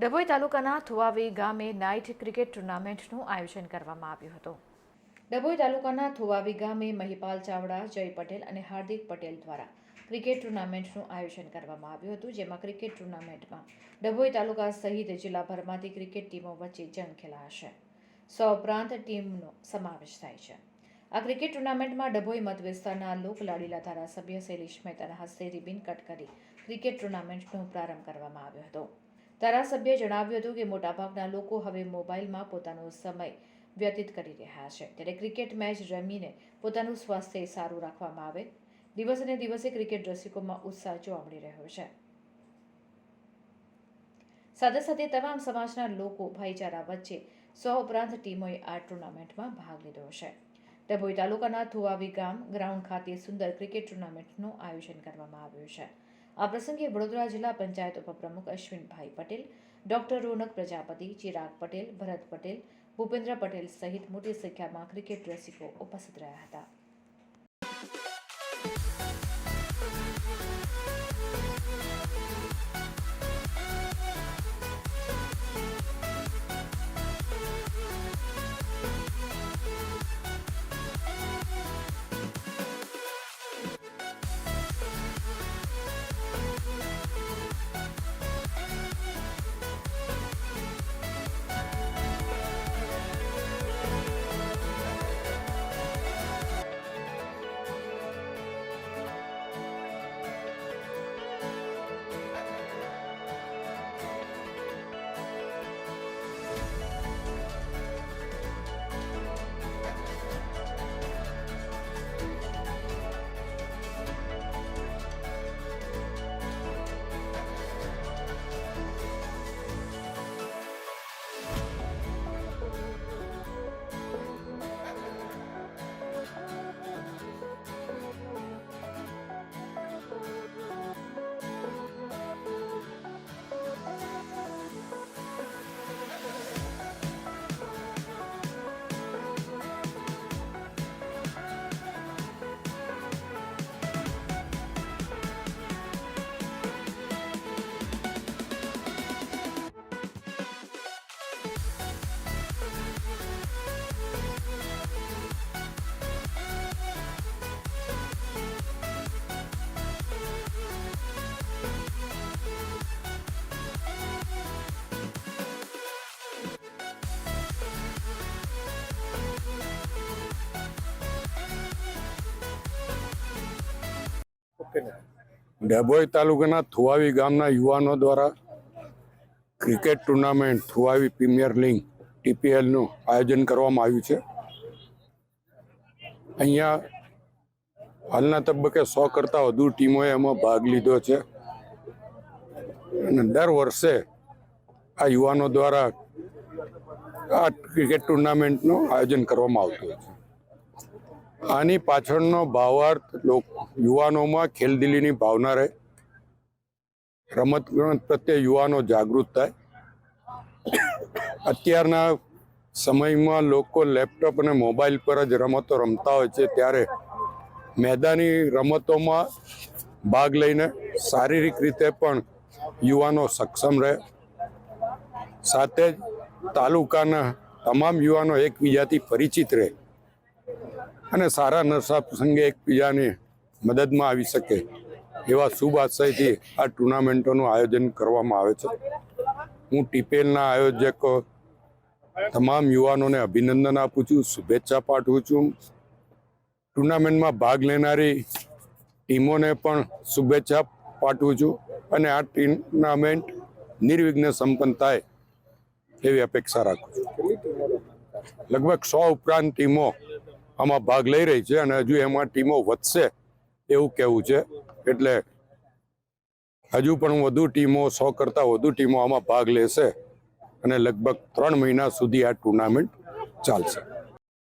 ડભોઈ તાલુકાના થુવાવી ગામે night cricket ટુર્નામેન્ટનું આયોજન કરવામાં આવ્યું હતું. ડભોઈ તાલુકાના થુવાવી ગામે મહિપાલ ચાવડા, જય પટેલ અને હાર્દિક પટેલ દ્વારા ક્રિકેટ ટુર્નામેન્ટનું આયોજન કરવામાં આવ્યું હતું, જેમાં ક્રિકેટ ટુર્નામેન્ટમાં ડભોઈ તાલુકા સહિત જિલ્લાભરમાંથી ક્રિકેટ ટીમો વચ્ચે જંગ ખેલાશે. સો ઉપરાંત ટીમનો સમાવેશ થાય છે. આ ક્રિકેટ ટુર્નામેન્ટમાં ડભોઈ મત વિસ્તારના લોક લાડીલા ધારાસભ્ય શૈલેષ મહેતાના હસ્તે રિબિન કટ કરી ક્રિકેટ ટુર્નામેન્ટનો પ્રારંભ કરવામાં આવ્યો હતો. ધારાસભ્યએ જણાવ્યું હતું કે મોટાભાગના લોકો હવે મોબાઈલમાં પોતાનો સમય વ્યતીત કરી રહ્યા છે. ત્યારે ક્રિકેટ મેચ રમીને પોતાનું સ્વાસ્થ્ય સારું રાખવામાં આવે. દિવસે દિવસે ક્રિકેટ રસિકોમાં ઉત્સાહ જોવા મળી રહ્યો છે. સાથે સાથે તમામ સમાજના લોકો, ભાઈચારા વચ્ચે સો ઉપરાંત ટીમોએ આ ટુર્નામેન્ટમાં ભાગ લીધો છે. ડભોઈ તાલુકાના થુવાવી ગામ ગ્રાઉન્ડ ખાતે સુંદર ક્રિકેટ ટુર્નામેન્ટનું આયોજન કરવામાં આવ્યું છે. આ પ્રસંગે વડોદરા જિલ્લા પંચાયત ઉપપ્રમુખ અશ્વિનભાઈ પટેલ, ડોક્ટર રોનક પ્રજાપતિ, ચિરાગ પટેલ, ભરત પટેલ, ભૂપેન્દ્ર પટેલ સહિત મોટી સંખ્યામાં ક્રિકેટ રસિકો ઉપસ્થિત રહ્યા હતા. ડભોઈ તાલુકાના થુવાવી ગામના યુવાનો દ્વારા cricket tournament Thuvavi premier league ટીપીએલનું આયોજન કરવામાં આવ્યું છે. અહીંયા હાલના તબક્કે સો કરતાં વધુ ટીમોએ એમાં ભાગ લીધો છે. અને દર વર્ષે આ યુવાનો દ્વારા આ ક્રિકેટ ટુર્નામેન્ટનું આયોજન કરવામાં આવતું હોય છે. આની પાછળનો ભાવાર્થ યુવાનોમાં ખેલદિલીની ભાવના રહે. રમત ગમત પ્રત્યે યુવાનો જાગૃત થાય. અત્યારના સમયમાં લોકો લેપટોપ અને મોબાઈલ પર જ રમતો રમતા હોય છે. ત્યારે મેદાની રમતોમાં ભાગ લઈને શારીરિક રીતે પણ યુવાનો સક્ષમ રહે. સાથે જ તાલુકાના તમામ યુવાનો એકબીજાથી પરિચિત રહે. અને સારા નશા પ્રસંગે એકબીજાને મદદમાં આવી શકે એવા શુભ આશયથી આ ટુર્નામેન્ટોનું આયોજન કરવામાં આવે છે. હું ટીપેલના આયોજકો તમામ યુવાનોને અભિનંદન આપું છું, શુભેચ્છા પાઠવું છું. ટુર્નામેન્ટમાં ભાગ લેનારી ટીમોને પણ શુભેચ્છા પાઠવું છું અને આ ટુર્નામેન્ટ નિર્વિઘ્ન સંપન્ન થાય એવી અપેક્ષા રાખું છું. લગભગ સો ઉપરાંત ટીમો આમાં ભાગ લઈ રહી છે અને હજુ એમાં ટીમો વધશે એવું કહેવું છે. એટલે હજુ પણ વધુ ટીમો, સો કરતાં વધુ ટીમો આમાં ભાગ લેશે અને લગભગ ત્રણ મહિના સુધી આ ટુર્નામેન્ટ ચાલશે.